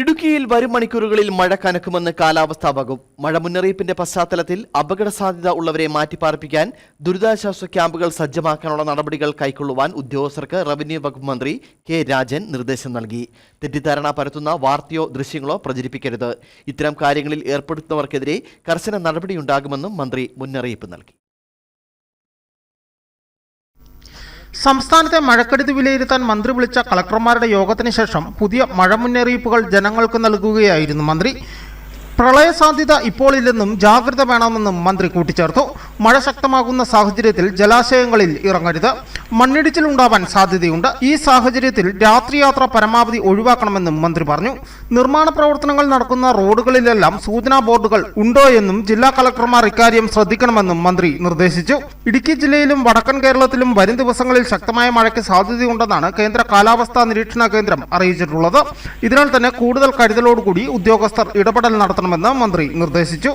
ഇടുക്കിയിൽ വരും മണിക്കൂറുകളിൽ മഴ കനക്കുമെന്ന് കാലാവസ്ഥാ വകുപ്പ്. മഴ മുന്നറിയിപ്പിന്റെ പശ്ചാത്തലത്തിൽ അപകട സാധ്യത ഉള്ളവരെ മാറ്റിപ്പാർപ്പിക്കാൻ ദുരിതാശ്വാസ ക്യാമ്പുകൾ സജ്ജമാക്കാനുള്ള നടപടികൾ കൈക്കൊള്ളുവാൻ ഉദ്യോഗസ്ഥർക്ക് റവന്യൂ വകുപ്പ് മന്ത്രി കെ രാജൻ നിർദ്ദേശം നൽകി. തെറ്റിദ്ധാരണ പരത്തുന്ന വാർത്തയോ ദൃശ്യങ്ങളോ പ്രചരിപ്പിക്കരുത്. ഇത്തരം കാര്യങ്ങളിൽ ഏർപ്പെടുത്തുന്നവർക്കെതിരെ കർശന നടപടിയുണ്ടാകുമെന്നും മന്ത്രി മുന്നറിയിപ്പ് നൽകി. സംസ്ഥാനത്തെ മഴക്കെടുതി വിലയിരുത്താൻ മന്ത്രി വിളിച്ച കളക്ടർമാരുടെ യോഗത്തിന് ശേഷം പുതിയ മഴ മുന്നറിയിപ്പുകൾ ജനങ്ങൾക്ക് നൽകുകയായിരുന്നു മന്ത്രി. പ്രളയ സാധ്യത ഇപ്പോൾ ഇല്ലെന്നും ജാഗ്രത വേണമെന്നും മന്ത്രി കൂട്ടിച്ചേർത്തു. മഴ ശക്തമാകുന്ന സാഹചര്യത്തിൽ ജലാശയങ്ങളിൽ ഇറങ്ങരുത്. മണ്ണിടിച്ചിൽ ഉണ്ടാവാൻ സാധ്യതയുണ്ട്. ഈ സാഹചര്യത്തിൽ രാത്രിയാത്ര പരമാവധി ഒഴിവാക്കണമെന്നും മന്ത്രി പറഞ്ഞു. നിർമ്മാണ പ്രവർത്തനങ്ങൾ നടക്കുന്ന റോഡുകളിലെല്ലാം സൂചനാ ബോർഡുകൾ ഉണ്ടോ എന്നും ജില്ലാ കളക്ടർമാർ ഇക്കാര്യം ശ്രദ്ധിക്കണമെന്നും മന്ത്രി നിർദ്ദേശിച്ചു. ഇടുക്കി ജില്ലയിലും വടക്കൻ കേരളത്തിലും വരും ദിവസങ്ങളിൽ ശക്തമായ മഴയ്ക്ക് സാധ്യതയുണ്ടെന്നാണ് കേന്ദ്ര കാലാവസ്ഥാ നിരീക്ഷണ കേന്ദ്രം അറിയിച്ചിട്ടുള്ളത്. ഇതിനാൽ തന്നെ കൂടുതൽ കരുതലോടുകൂടി ഉദ്യോഗസ്ഥർ ഇടപെടൽ നടത്തണമെന്ന് മന്ത്രി നിർദ്ദേശിച്ചു.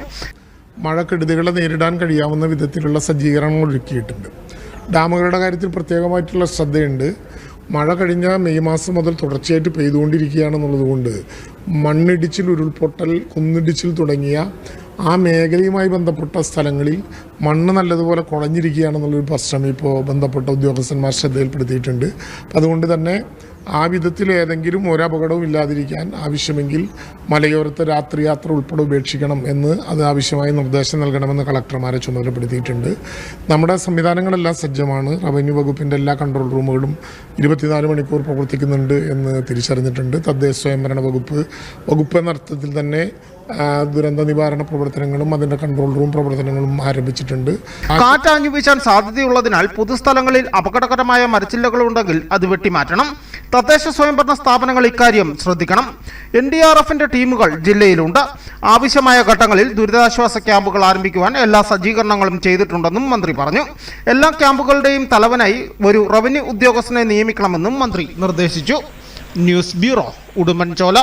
മഴക്കെടുതികളെ നേരിടാൻ കഴിയാവുന്ന വിധത്തിലുള്ള സജ്ജീകരണങ്ങൾ ഒരുക്കിയിട്ടുണ്ട്. ഡാമുകളുടെ കാര്യത്തിൽ പ്രത്യേകമായിട്ടുള്ള ശ്രദ്ധയുണ്ട്. മഴ കഴിഞ്ഞ മെയ് മാസം മുതൽ തുടർച്ചയായിട്ട് പെയ്തുകൊണ്ടിരിക്കുകയാണെന്നുള്ളതുകൊണ്ട് മണ്ണിടിച്ചിൽ ഉരുൾപൊട്ടൽ കുന്നിടിച്ചിൽ തുടങ്ങിയ ആ മേഖലയുമായി ബന്ധപ്പെട്ട സ്ഥലങ്ങളിൽ മണ്ണ് നല്ലതുപോലെ കുഴഞ്ഞിരിക്കുകയാണെന്നുള്ളൊരു പ്രശ്നം ഇപ്പോൾ ബന്ധപ്പെട്ട ഉദ്യോഗസ്ഥന്മാർ ശ്രദ്ധയിൽപ്പെടുത്തിയിട്ടുണ്ട്. അതുകൊണ്ട് തന്നെ ആ വിധത്തിൽ ഏതെങ്കിലും ഒരു അപകടവും ഇല്ലാതിരിക്കാൻ ആവശ്യമെങ്കിൽ മലയോരത്തെ രാത്രി യാത്ര ഉൾപ്പെടെ ഉപേക്ഷിക്കണം എന്ന് അത് ആവശ്യമായി നിർദ്ദേശം നൽകണമെന്ന് കളക്ടർമാരെ ചുമതലപ്പെടുത്തിയിട്ടുണ്ട്. നമ്മുടെ സംവിധാനങ്ങളെല്ലാം സജ്ജമാണ്. റവന്യൂ വകുപ്പിന്റെ എല്ലാ കൺട്രോൾ റൂമുകളും ഇരുപത്തിനാല് മണിക്കൂർ പ്രവർത്തിക്കുന്നുണ്ട് എന്ന് തിരിച്ചറിഞ്ഞിട്ടുണ്ട്. തദ്ദേശ സ്വയംഭരണ വകുപ്പ് വകുപ്പ് എന്ന അർത്ഥത്തിൽ തന്നെ ദുരന്ത നിവാരണ പ്രവർത്തനങ്ങളും അതിന്റെ കൺട്രോൾ റൂം പ്രവർത്തനങ്ങളും ആരംഭിച്ചിട്ടുണ്ട്. കാറ്റാഞ്ഞു വീശാൻ സാധ്യതയുള്ളതിനാൽ പൊതുസ്ഥലങ്ങളിൽ അപകടകരമായ മരച്ചില്ലകളുണ്ടെങ്കിൽ അത് വെട്ടിമാറ്റണം. തദ്ദേശ സ്വയംഭരണ സ്ഥാപനങ്ങൾ ഇക്കാര്യം ശ്രദ്ധിക്കണം. എൻ ഡി ആർ എഫിന്റെ ടീമുകൾ ജില്ലയിലുണ്ട്. ആവശ്യമായ ഘട്ടങ്ങളിൽ ദുരിതാശ്വാസ ക്യാമ്പുകൾ ആരംഭിക്കുവാൻ എല്ലാ സജ്ജീകരണങ്ങളും ചെയ്തിട്ടുണ്ടെന്നും മന്ത്രി പറഞ്ഞു. എല്ലാ ക്യാമ്പുകളുടെയും തലവനായി ഒരു റവന്യൂ ഉദ്യോഗസ്ഥനെ നിയമിക്കണമെന്നും മന്ത്രി നിർദ്ദേശിച്ചു. News bureau Udumbanchola.